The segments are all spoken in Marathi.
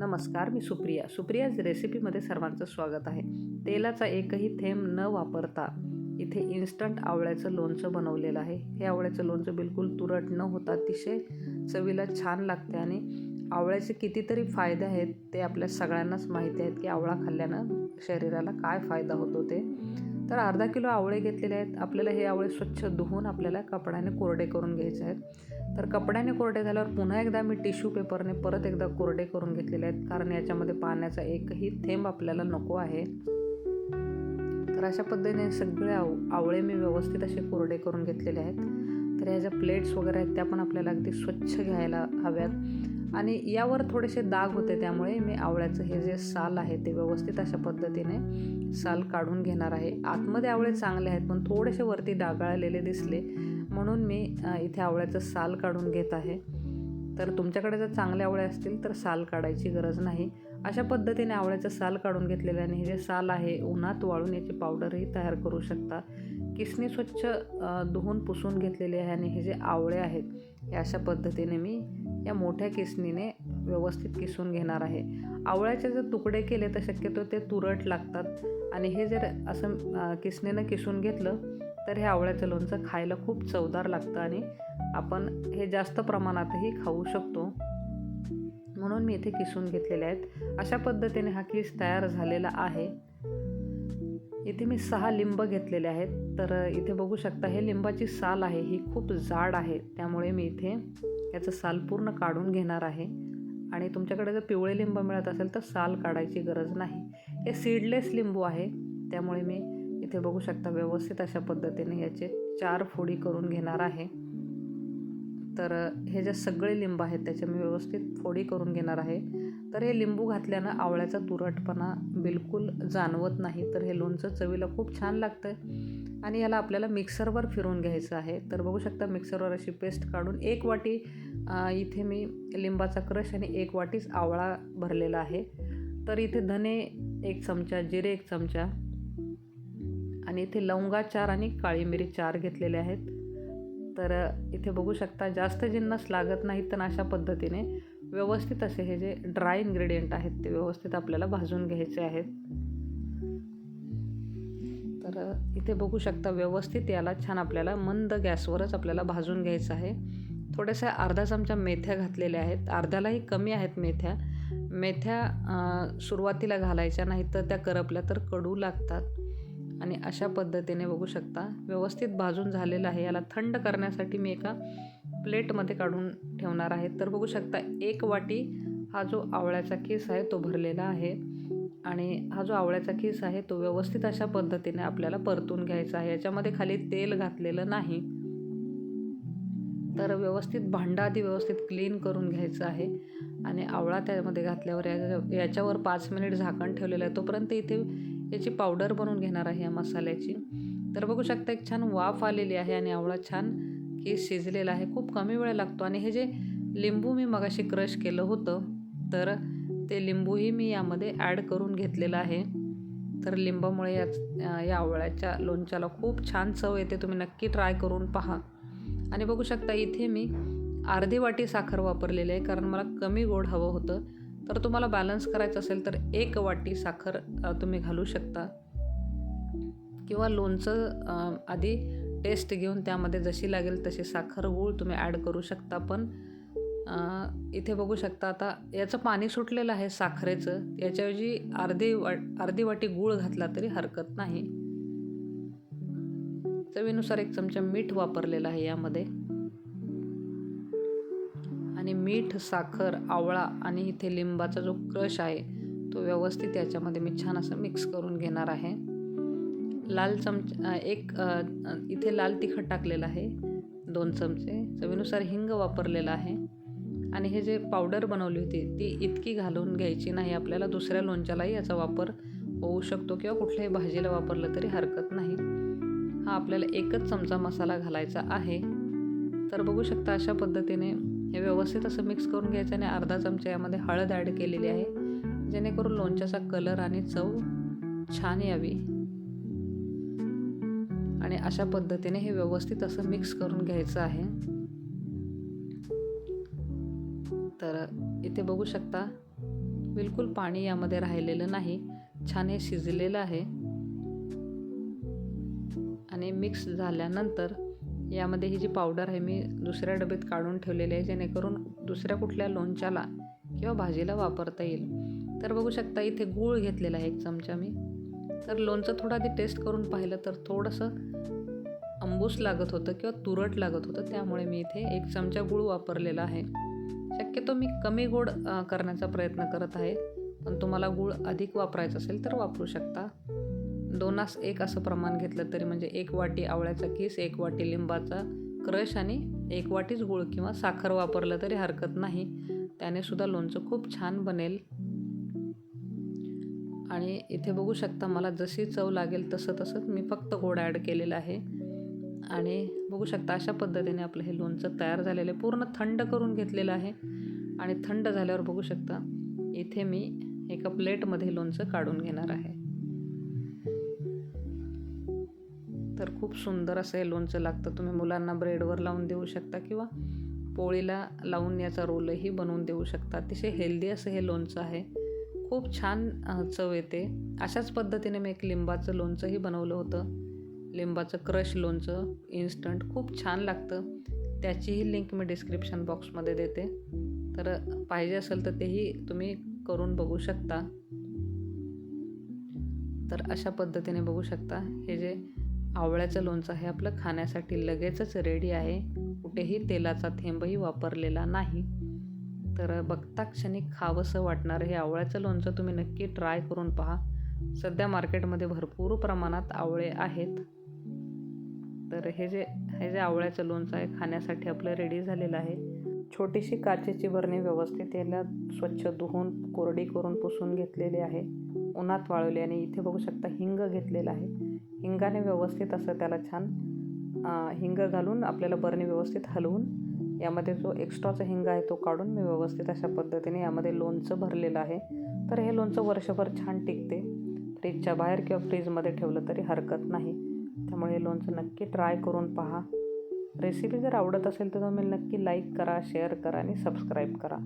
नमस्कार मी सुप्रिया. सुप्रियाज रेसिपीमध्ये सर्वांचं स्वागत आहे. तेलाचा एकही थेंब न वापरता इथे इन्स्टंट आवळ्याचं लोणचं बनवलेलं आहे. हे आवळ्याचं लोणचं बिलकुल तुरट न होता अतिशय चवीला छान लागते आणि आवळ्याचे कितीतरी फायदे आहेत ते आपल्या सगळ्यांनाच माहिती आहेत की आवळा खाल्ल्यानं शरीराला काय फायदा होतो ते. तर अर्धा किलो आवळे घेतलेले आहेत. आपल्याला हे आवळे स्वच्छ धुवून आपल्याला कपड्याने कोरडे करून घ्यायचे आहेत. तर कपड्याने कोरडे झाल्यावर पुन्हा एकदा मी टिश्यू पेपरने परत एकदा कोरडे करून घेतलेले आहेत. कारण याच्यामध्ये पाण्याचा एकही थेंब आपल्याला नको आहे. तर अशा पद्धतीने सगळे आव आवळे मी व्यवस्थित असे कोरडे करून घेतलेले आहेत. तर ह्या ज्या प्लेट्स वगैरे आहेत त्या पण आपल्याला अगदी स्वच्छ घ्यायला हव्यात. आणि यावर थोडेसे दाग होते त्यामुळे मी आवळ्याचं हे जे साल आहे ते व्यवस्थित अशा पद्धतीने साल काढून घेणार आहे. आतमध्ये आवळे चांगले आहेत पण थोडेसे वरती डागाळलेले दिसले म्हणून मी इथे आवळ्याचं साल काढून घेत आहे. तर तुमच्याकडे जर चांगले आवळे असतील तर साल काढायची गरज नाही. अशा पद्धतीने आवळ्याचं साल काढून घेतलेलं आणि हे जे साल आहे उन्हात वाळून याची पावडरही तयार करू शकता. किसणी स्वच्छ धुवून पुसून घेतलेले आहे आणि हे जे आवळे आहेत हे अशा पद्धतीने मी या मोठ्या किसणीने व्यवस्थित किसून घेणार आहे. आवळ्याचे जर तुकडे केले तर शक्यतो ते तुरट लागतात आणि हे जर असं किसणीनं किसून घेतलं तर हे आवळ्याचं लोणचं खायला खूप चवदार लागतं आणि आपण हे जास्त प्रमाणातही खाऊ शकतो. म्हणून मी इथे किसून घेतलेले आहेत. अशा पद्धतीने हा किस तयार झालेला आहे. इथे मी सहा लिंब घेतलेले आहेत. तर इथे बघू शकता हे लिंबाची साल आहे. ही खूप जाड आहे. त्यामुळे मी इथे याचं साल पूर्ण काढून घेणार आहे. आणि तुमच्याकडे जर पिवळे लिंब मिळत असेल तर साल काढायची गरज नाही. हे सीडलेस लिंबू आहे. त्यामुळे मी इथे बघू शकता व्यवस्थित अशा पद्धतीने याचे चार फोडी करून घेणार आहे. तर हे जे सगळे लिंब आहेत त्याचे मी व्यवस्थित फोडी करून घेणार आहे. तर हे लिंबू घातल्यानं आवळ्याचा तुरटपणा बिलकुल जाणवत नाही. तर हे लोणचं चवीला खूप छान लागतं आणि याला आपल्याला मिक्सरवर फिरवून घ्यायचं आहे. तर बघू शकता मिक्सरवर अशी पेस्ट काढून एक वाटी इथे मी लिंबाचा क्रश आणि एक वाटीच आवळा भरलेला आहे. तर इथे धने एक चमचा जिरे एक चमचा आणि इथे लवंगा चार आणि काळी मिरी चार घेतलेले आहेत. तर इथे बघू शकता जास्त जिन्नस लागत नाहीत तर अशा पद्धतीने व्यवस्थित असे हे जे ड्राय इन्ग्रेडियंट आहेत ते व्यवस्थित आपल्याला भाजून घ्यायचे आहेत. तर इथे बघू शकता व्यवस्थित याला छान आपल्याला मंद गॅसवरच आपल्याला भाजून घ्यायचं आहे. थोड्याशा अर्धा चमचा मेथ्या घातलेल्या आहेत. अर्ध्यालाही कमी आहेत मेथ्या. मेथ्या सुरुवातीला घालायच्या नाहीत तर त्या करपल्या तर कडू लागतात. आणि अशा पद्धतीने बघू शकता व्यवस्थित भाजून झालेलं आहे. याला थंड करण्यासाठी मी एका प्लेटमध्ये काढून ठेवणार आहे. तर बघू शकता एक वाटी हा जो आवळ्याचा केस आहे तो भरलेला आहे. आणि हा जो आवळ्याचा केस आहे तो व्यवस्थित अशा पद्धतीने आपल्याला परतून घ्यायचा आहे. याच्यामध्ये खाली तेल घातलेलं नाही. तर व्यवस्थित भांडा आधी व्यवस्थित क्लीन करून घ्यायचं आहे. आणि आवळा त्यामध्ये घातल्यावर याच्यावर पाच मिनिट झाकण ठेवलेलं आहे. तोपर्यंत इथे याची पावडर बनवून घेणार आहे या मसाल्याची. तर बघू शकता एक छान वाफ आलेली आहे आणि आवळा छान केस शिजलेला आहे. खूप कमी वेळ लागतो आणि हे जे लिंबू मी मगाशी क्रश केलं होतं तर ते लिंबूही मी यामध्ये ॲड करून घेतलेलं आहे. तर लिंबामुळे या या आवळ्याच्या लोणच्याला खूप छान चव येते. तुम्ही नक्की ट्राय करून पहा. आणि बघू शकता इथे मी अर्धी वाटी साखर वापरलेली आहे कारण मला कमी गोड हवं होतं. तर तुम्हाला बॅलन्स करायचं असेल तर एक वाटी साखर तुम्ही घालू शकता. किंवा लोणचं आधी टेस्ट घेऊन त्यामध्ये जशी लागेल तशी साखर गूळ तुम्ही ॲड करू शकता. पण इथे बघू शकता आता याचं पाणी सुटलेलं आहे साखरेचं. याच्याऐवजी अर्धी वा अर्धी वाटी गूळ घातला तरी हरकत नाही. चवीनुसार एक चमचा मीठ वापरलेलं आहे यामध्ये. आणि मीठ साखर आवळा आणि इथे लिंबाचा जो क्रश आहे तो व्यवस्थित याच्यामध्ये मी छान असं मिक्स करून घेणार आहे. लाल चमचा एक इथे लाल तिखट टाकलेलं आहे दोन चमचे. चवीनुसार हिंग वापरलेला आहे. आणि हे जे पावडर बनवली होती ती इतकी घालून घ्यायची नाही. आपल्याला दुसऱ्या लोणच्यालाही याचा वापर होऊ शकतो किंवा कुठल्याही भाजीला वापरलं तरी हरकत नाही. हा आपल्याला एकच चमचा मसाला घालायचा आहे. तर बघू शकता अशा पद्धतीने हे व्यवस्थित असं मिक्स करून घ्यायचं आणि अर्धा चमचा यामध्ये हळद ॲड केलेली आहे. जेणेकरून लोणच्याचा कलर आणि चव छान यावी. आणि अशा पद्धतीने हे व्यवस्थित असं मिक्स करून घ्यायचं आहे. तर इथे बघू शकता बिलकुल पाणी यामध्ये राहिलेलं नाही. छान हे शिजलेलं आहे. आणि मिक्स झाल्यानंतर यामध्ये ही जी पावडर आहे मी दुसऱ्या डब्यात काढून ठेवलेली आहे जेणेकरून दुसऱ्या कुठल्या लोणच्याला किंवा भाजीला वापरता येईल. तर बघू शकता इथे गूळ घेतलेला आहे एक चमचा मी. तर लोणचं थोडं आधी टेस्ट करून पाहिलं तर थोडंसं अंबूस लागत होतं किंवा तुरट लागत होतं त्यामुळे मी इथे एक चमचा गूळ वापरलेला आहे. शक्यतो मी कमी गोड करण्याचा प्रयत्न करत आहे पण तुम्हाला गूळ अधिक वापरायचा असेल तर वापरू शकता. दोनास एक असं प्रमाण घेतलं तरी म्हणजे एक वाटी आवळ्याचा किस एक वाटी लिंबाचा क्रश आणि एक वाटीच गूळ किंवा साखर वापरलं तरी हरकत नाही. त्याने सुद्धा लोणचं खूप छान बनेल. आणि इथे बघू शकता मला जशी चव लागेल तसं तसंच मी फक्त गोड ॲड केलेलं आहे. आणि बघू शकता अशा पद्धतीने आपलं हे लोणचं तयार झालेलं आहे. पूर्ण थंड करून घेतलेलं आहे. आणि थंड झाल्यावर बघू शकता इथे मी एका प्लेटमध्ये लोणचं काढून घेणार आहे. तर खूप सुंदर असं हे लोणचं लागतं. तुम्ही मुलांना ब्रेडवर लावून देऊ शकता किंवा पोळीला लावून याचा रोलही बनवून देऊ शकता. अतिशय हेल्दी असं हे लोणचं आहे. खूप छान चव येते. अशाच पद्धतीने मी एक लिंबाचं लोणचंही बनवलं होतं. लिंबाचं क्रश लोणचं इन्स्टंट खूप छान लागतं. त्याचीही लिंक मी डिस्क्रिप्शन बॉक्समध्ये देते. तर पाहिजे असेल तर तेही तुम्ही करून बघू शकता. तर अशा पद्धतीने बघू शकता. हे जे आवळ्याचं लोणचं हे आपलं खाण्यासाठी लगेचच रेडी आहे. कुठेही तेलाचा थेंबही वापरलेला नाही. तर बघता क्षणी खावंसं वाटणारं हे आवळ्याचं लोणचं तुम्ही नक्की ट्राय करून पहा. सध्या मार्केटमध्ये भरपूर प्रमाणात आवळे आहेत. तर हे जे हे जे आवळ्याचं लोणचं आहे खाण्यासाठी आपलं रेडी झालेलं आहे. छोटीशी काचेची बरणी व्यवस्थित याला स्वच्छ धुवून कोरडी करून पुसून घेतलेली आहे. उन्हात वाळवली आणि इथे बघू शकता हिंग घेतलेला आहे. हिंगाने व्यवस्थित असं त्याला छान हिंग घालून आपल्याला बरणी व्यवस्थित हलवून यामध्ये जो एक्स्ट्राचा हिंग आहे तो काढून मी व्यवस्थित अशा पद्धतीने यामध्ये लोणचं भरलेलं आहे. तर हे लोणचं वर्षभर छान टिकते. फ्रीजच्या बाहेर किंवा फ्रीजमध्ये ठेवलं तरी हरकत नाही. त्यामुळे हे लोणचं नक्की ट्राय करून पहा. रेसिपी जर आवडत असेल तर तुम्ही नक्की लाईक करा शेअर करा आणि सबस्क्राईब करा.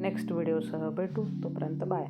नेक्स्ट व्हिडिओसह भेटू. तोपर्यंत बाय.